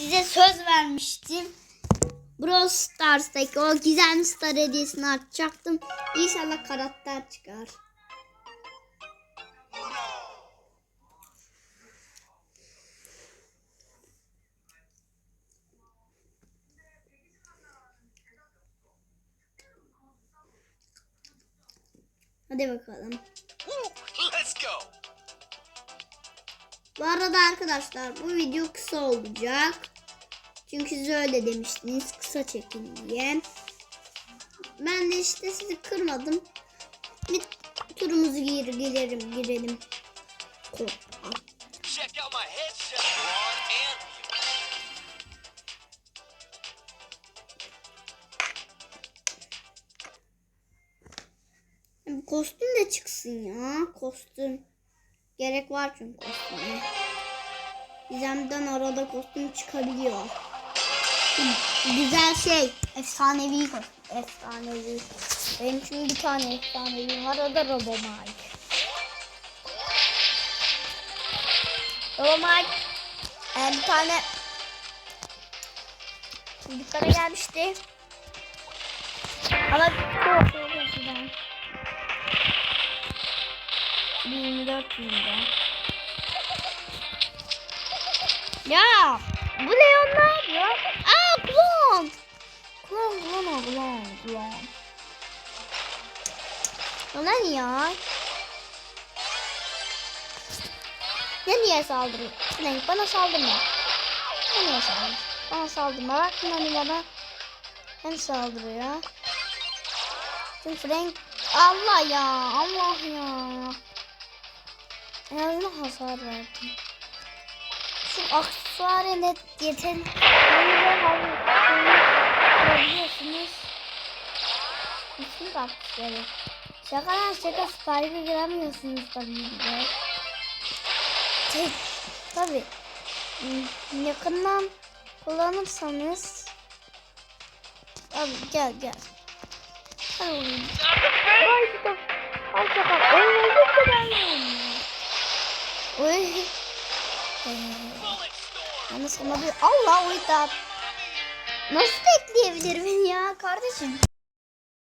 size söz vermiştim. Brawl Stars'taki o gizemli star hediyesini açacaktım. İnşallah karakter çıkar. Hadi bakalım. Let's go. Bu arada arkadaşlar bu video kısa olacak. Çünkü siz öyle demiştiniz kısa çekin diye. Ben de işte sizi kırmadım. Bir turumuzu gir girelim girelim. Korkma. Kostüm de çıksın ya. Kostüm. Gerek var çünkü kostüme. Gizem'den arada kostüm çıkabiliyor. Güzel şey. Efsanevi kostüm. Efsanevi. Benim çünkü bir tane efsanevi var. O da Robomike. Robomike. Ee, bir tane dükkana gelmişti. Ama çok 24 yılında. Ya bu ne yapıyor? Aa klon. Klon klon klon klon. Niye ya? Ne niye saldırıyor? Frank bana saldırma. Ne niye saldırıyor? Bana saldırma. Bak hani bana. Hem saldırıyor. Çünkü Frank Allah ya Allah ya. Azından hasar verdim. Şu aksesuarı net yeter. Biliyorsunuz. Bütün aksesuarı. Şaka lan şaka Spike'ı giremiyorsunuz tabii ki de. Tek, tabii. Yakından kullanırsanız. Abi gel gel. Oğlum. Ay bir de. Ay şaka. Oynadık da ben storm. Ama bir Allah uyda. Nasıl bekleyebilirim ya kardeşim?